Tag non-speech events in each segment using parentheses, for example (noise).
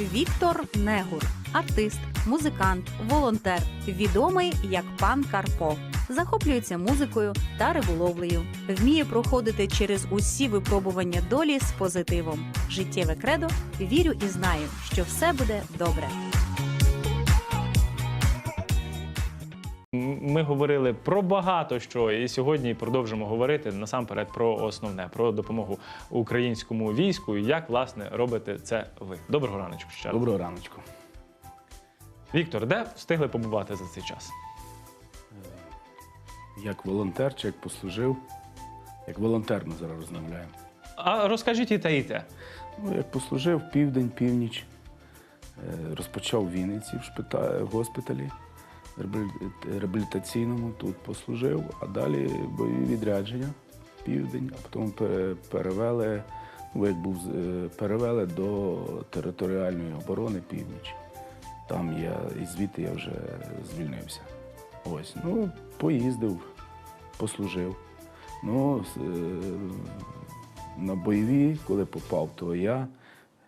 Віктор Негур, артист, музикант, волонтер, відомий як пан Карпо. Захоплюється музикою та риболовлею. Вміє проходити через усі випробування долі з позитивом. Життєве кредо вірю і знаю, що все буде добре. Ми говорили про багато що, і сьогодні продовжимо говорити насамперед про основне, про допомогу українському війську і як власне робите це ви. Доброго раночку ще раз. Доброго раночку. Віктор, де встигли побувати за цей час? Як волонтер чи як послужив? Як волонтер ми зараз розмовляємо. А розкажіть і те, і те. Ну, як послужив південь, північ, е, розпочав в Вінниці в шпита... в госпіталі реабілітаційному, тут послужив, а далі бойові відрядження, південь, а потім перевели, ну, як був, е, перевели до територіальної оборони північ. Там я і звідти я вже звільнився. Ось, ну, поїздив, послужив. Ну, е, на бойові, коли попав, то я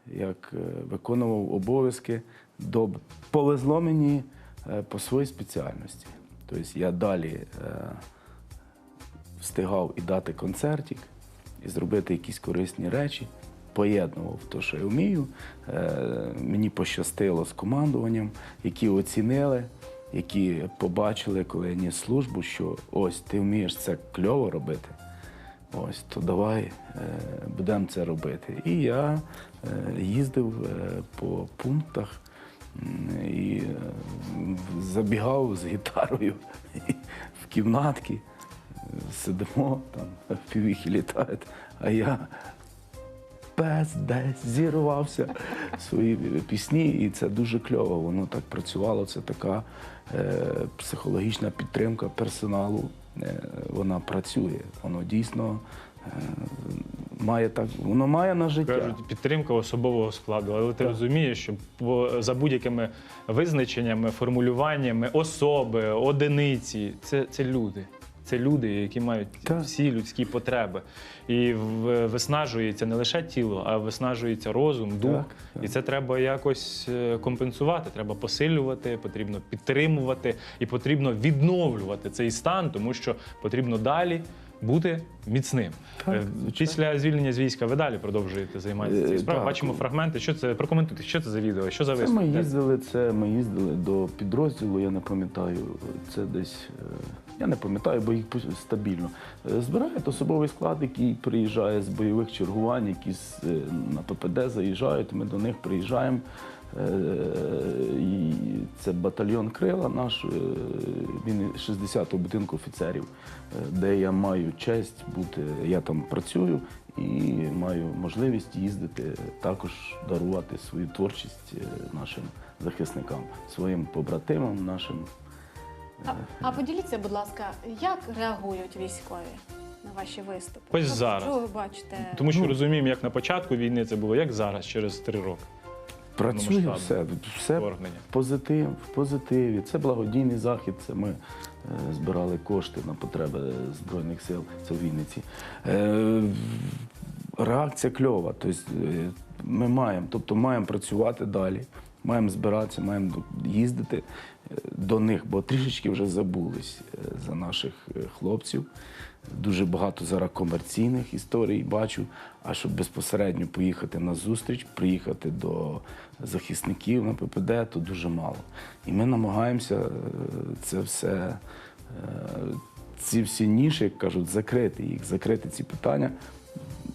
як е, виконував обов'язки, повезло мені по своїй спеціальності. Тобто я далі е, встигав і дати концертик, і зробити якісь корисні речі, поєднував те, що я вмію. Е, Мені пощастило з командуванням, які оцінили, які побачили, коли я ніс службу, що ось ти вмієш це кльово робити. Ось, то давай е, будемо це робити. І я е, їздив е, по пунктах і е, забігав з гітарою (laughs) в кімнатки, сидимо, там півіхи літають, а я пес десь зірвався свої пісні, і це дуже кльово. Воно так працювало. Це така е, психологічна підтримка персоналу. Е, вона працює. Воно дійсно е, має так, воно має на життя. Кажуть, підтримка особового складу. Але ти Так. розумієш, що за будь-якими визначеннями, формулюваннями, особи, одиниці це, це люди. Це люди, які мають Так. всі людські потреби. І виснажується не лише тіло, а виснажується розум, дух. Так, так. І це треба якось е, компенсувати. Треба посилювати, потрібно підтримувати і потрібно відновлювати цей стан, тому що потрібно далі бути міцним. Так, Е. Після звільнення з війська ви далі продовжуєте займатися цією Е, справою. Бачимо фрагменти. Що це прокоментуйте? Що це за відео? Що за Це виступ? ми їздили, це ми їздили до підрозділу, я не пам'ятаю, це десь, е, я не пам'ятаю, бо їх стабільно. Збирають особовий склад, який приїжджає з бойових чергувань, які з, на ППД заїжджають, ми до них приїжджаємо. Е, Це батальйон Крила наш, е, він 60-го будинку офіцерів, е, де я маю честь бути, я там працюю і маю можливість їздити, також дарувати свою творчість нашим захисникам, своїм побратимам, нашим. А, а поділіться, будь ласка, як реагують військові на ваші виступи? Ось Тобто, зараз. Що ви бачите? Тому що Ну. розуміємо, як на початку війни це було, як зараз, через три роки. Працює все, все вторгнення. позитив, в позитиві. Це благодійний захід. Це ми е, збирали кошти на потреби Збройних сил. Це в Вінниці. Е, реакція кльова. Тобто, е, ми маємо, тобто маємо працювати далі, маємо збиратися, маємо їздити е, до них, бо трішечки вже забулись е, за наших е, хлопців. Дуже багато зараз комерційних історій бачу. А щоб безпосередньо поїхати на зустріч, приїхати до захисників на ППД, то дуже мало. І ми намагаємося е, це все, е, ці всі ніші, як кажуть, закрити їх, закрити ці питання,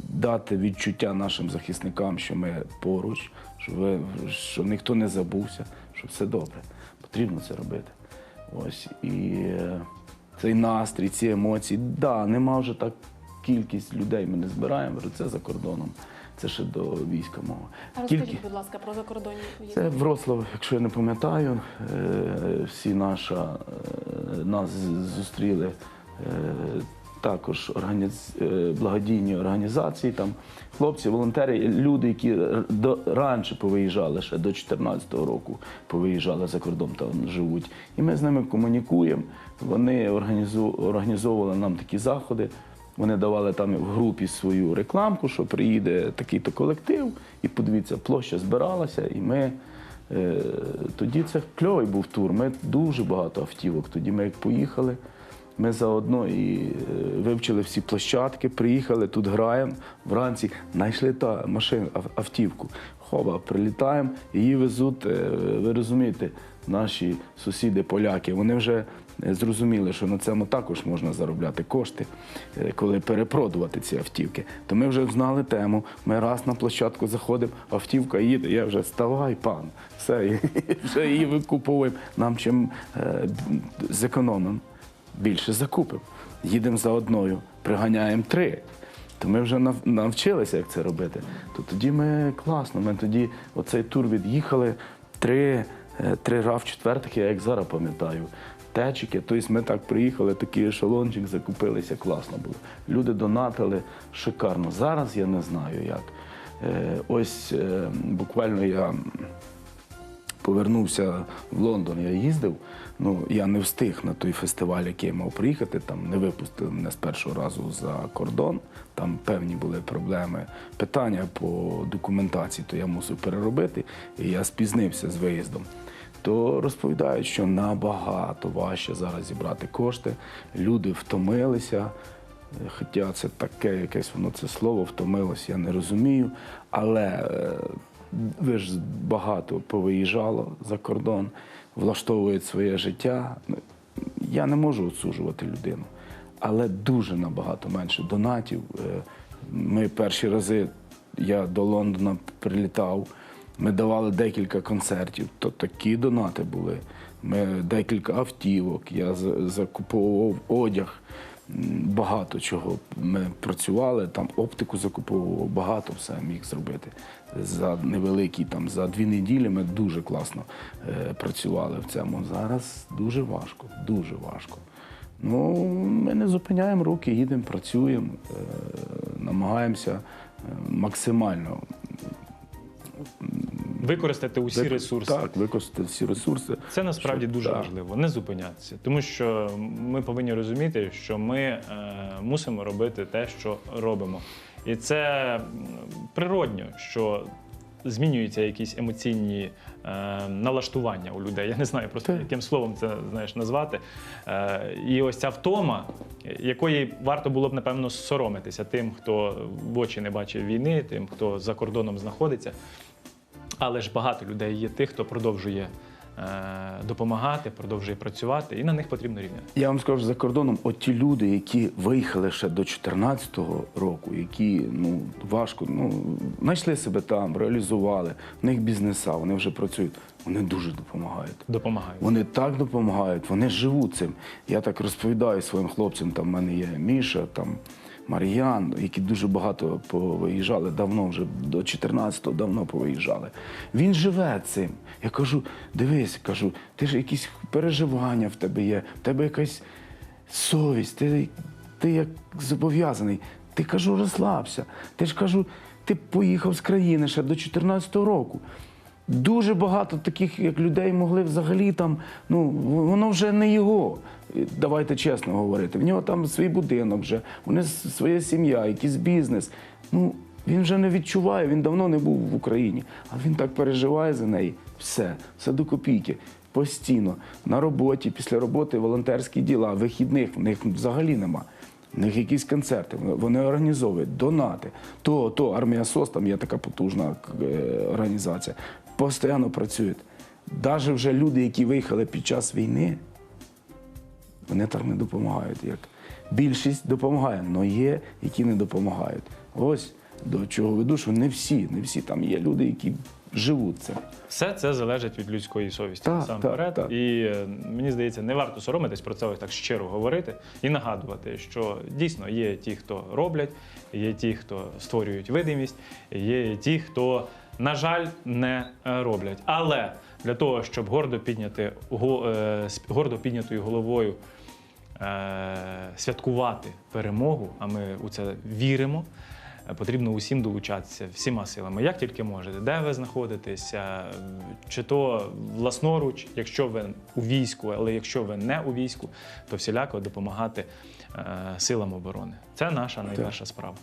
дати відчуття нашим захисникам, що ми поруч, що, ви, що ніхто не забувся, що все добре. Потрібно це робити. Ось і е, цей настрій, ці емоції. Да, нема вже так кількість людей. Ми не збираємо це за кордоном. Це ще до війська мова. А Розкажіть, будь ласка, про закордонні війська. Це Вроцлав, якщо я не пам'ятаю, е, всі наша, е, нас зустріли е, також е, благодійні організації, там хлопці, волонтери, люди, які до... раніше повиїжджали, ще до 2014 року повиїжджали за кордон, там живуть. І ми з ними комунікуємо. Вони організовували нам такі заходи. Вони давали там в групі свою рекламку, що приїде такий-то колектив, і подивіться, площа збиралася, і ми. Е, тоді це кльовий був тур. Ми дуже багато автівок. Тоді ми як поїхали. Ми заодно і е, вивчили всі площадки, приїхали, тут граємо. Вранці знайшли та машину, автівку. Хоба, прилітаємо, її везуть, е, ви розумієте, наші сусіди, поляки. Вони вже е, зрозуміли, що на цьому також можна заробляти кошти, коли перепродувати ці автівки. То ми вже знали тему. Ми раз на площадку заходимо, автівка їде, я вже ставай, пан. Все, (laughs) вже її викуповуємо. Нам чим зекономимо більше закупимо. Їдемо за одною, приганяємо три. То ми вже навчилися, як це робити. То тоді ми класно. Ми тоді оцей тур від'їхали три, е, три рав четвертих, я як зараз пам'ятаю. Течики, тобто ми так приїхали, такий ешелончик закупилися, класно було. Люди донатили шикарно. Зараз я не знаю як. Е, Ось е, буквально я повернувся в Лондон, я їздив. Ну, я не встиг на той фестиваль, який я мав приїхати. Там не випустили мене з першого разу за кордон. Там певні були проблеми, питання по документації, то я мусив переробити, і я спізнився з виїздом. То розповідають, що набагато важче зараз зібрати кошти. Люди втомилися. Хоча це таке якесь воно це слово втомилось, я не розумію. Але е, ви ж багато повиїжджало за кордон, влаштовують своє життя. Ну, Я не можу осуджувати людину, але дуже набагато менше донатів. Е, Ми перші рази, я до Лондона прилітав, ми давали декілька концертів, то такі донати були. Ми декілька автівок, я закуповував одяг. Багато чого ми працювали, там оптику закуповував, багато все міг зробити. За невеликі, там за дві неділі ми дуже класно е, працювали в цьому. Зараз дуже важко, дуже важко. Ну, ми не зупиняємо руки, їдемо, працюємо, е, намагаємося е, максимально Використати усі вик- ресурси. Так, використати всі ресурси. Це насправді Щоб- дуже так. важливо не зупинятися, тому що ми повинні розуміти, що ми е, мусимо робити те, що робимо, і це природньо, що змінюються якісь емоційні е, налаштування у людей. Я не знаю просто Так. яким словом це знаєш назвати. Е, і ось ця втома, якої варто було б напевно соромитися тим, хто в очі не бачив війни, тим, хто за кордоном знаходиться. Але ж багато людей є тих, хто продовжує е, допомагати, продовжує працювати, і на них потрібно рівняти. Я вам скажу за кордоном, от ті люди, які виїхали ще до 2014 року, які ну важко ну знайшли себе там, реалізували, в них бізнеса, вони вже працюють. Вони дуже допомагають. Допомагають. Вони так допомагають, вони живуть цим. Я так розповідаю своїм хлопцям. Там в мене є Міша, там Мар'ян, які дуже багато повиїжджали давно, вже до 14-го давно повиїжджали. Він живе цим. Я кажу: дивись, кажу, ти ж якісь переживання в тебе є, в тебе якась совість, ти, ти як зобов'язаний. Ти кажу, розслабся. Ти ж кажу, ти поїхав з країни ще до 14-го року. Дуже багато таких, як людей, могли взагалі там, ну воно вже не його. Давайте чесно говорити. В нього там свій будинок вже, вони с- своя сім'я, якийсь бізнес. Ну він вже не відчуває, він давно не був в Україні, а він так переживає за неї. Все, все до копійки. Постійно на роботі, після роботи волонтерські діла, вихідних в них взагалі нема. У них якісь концерти, вони організовують, донати. То, то армія СОС, там є така потужна е, організація, постійно працюють. Навіть вже люди, які виїхали під час війни, вони так не допомагають. Як більшість допомагає, але є, які не допомагають. Ось до чого веду, що не всі, не всі там є люди, які живуть цим. Все це залежить від людської совісті Так, насамперед. так, так. І е, мені здається, не варто соромитись про це ось так щиро говорити і нагадувати, що дійсно є ті, хто роблять, є ті, хто створюють видимість, є ті, хто, на жаль, не е, роблять. Але для того, щоб гордо підняти е, гордо піднятою головою е, святкувати перемогу, а ми у це віримо. Потрібно усім долучатися всіма силами, як тільки можете, де ви знаходитеся, чи то власноруч, якщо ви у війську, але якщо ви не у війську, то всіляко допомагати силам оборони. Це наша найперша справа.